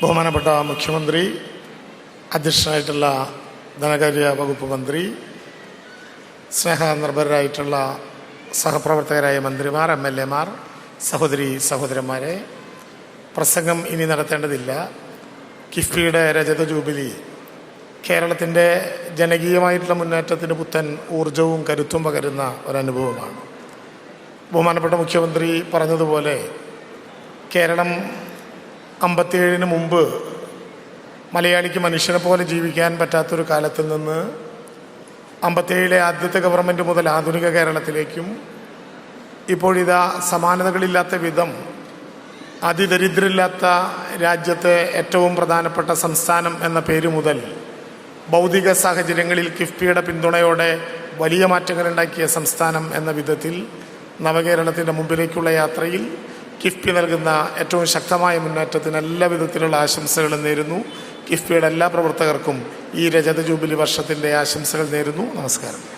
ബഹുമാനപ്പെട്ട മുഖ്യമന്ത്രി അധ്യക്ഷനായിട്ടുള്ള ധനകാര്യ വകുപ്പ് മന്ത്രി സ്നേഹനിർഭരായിട്ടുള്ള സഹപ്രവർത്തകരായ മന്ത്രിമാർ എം എൽ എമാർ സഹോദരി സഹോദരന്മാരെ പ്രസംഗം ഇനി നടത്തേണ്ടതില്ല. കിഫ്ബിയുടെ രജത ജൂബിലി കേരളത്തിന്റെ ജനകീയമായിട്ടുള്ള മുന്നേറ്റത്തിന് പുത്തൻ ഊർജവും കരുത്തും പകരുന്ന ഒരനുഭവമാണ്. ബഹുമാനപ്പെട്ട മുഖ്യമന്ത്രി പറഞ്ഞതുപോലെ കേരളം അമ്പത്തിയേഴിന് മുമ്പ് മലയാളിക്ക് മനുഷ്യനെ പോലെ ജീവിക്കാൻ പറ്റാത്തൊരു കാലത്തിൽ നിന്ന് അമ്പത്തിയേഴിലെ ആദ്യത്തെ ഗവൺമെന്റ് മുതൽ ആധുനിക കേരളത്തിലേക്കും ഇപ്പോഴിതാ സമാനതകളില്ലാത്ത വിധം അതിദരിദ്രമില്ലാത്ത രാജ്യത്തെ ഏറ്റവും പ്രധാനപ്പെട്ട സംസ്ഥാനം എന്ന പേര് മുതൽ ഭൗതിക സാഹചര്യങ്ങളിൽ കിഫ്ബിയുടെ പിന്തുണയോടെ വലിയ മാറ്റങ്ങളുണ്ടാക്കിയ സംസ്ഥാനം എന്ന വിധത്തിൽ നവകേരളത്തിന്റെ മുമ്പിലേക്കുള്ള യാത്രയിൽ കിഫ്ബി നൽകുന്ന ഏറ്റവും ശക്തമായ മുന്നേറ്റത്തിന് എല്ലാ വിധത്തിലുള്ള ആശംസകളും നേരുന്നു. കിഫ്ബിയുടെ എല്ലാ പ്രവർത്തകർക്കും ഈ രജത ജൂബിലി വർഷത്തിന്റെ ആശംസകൾ നേരുന്നു. നമസ്കാരം.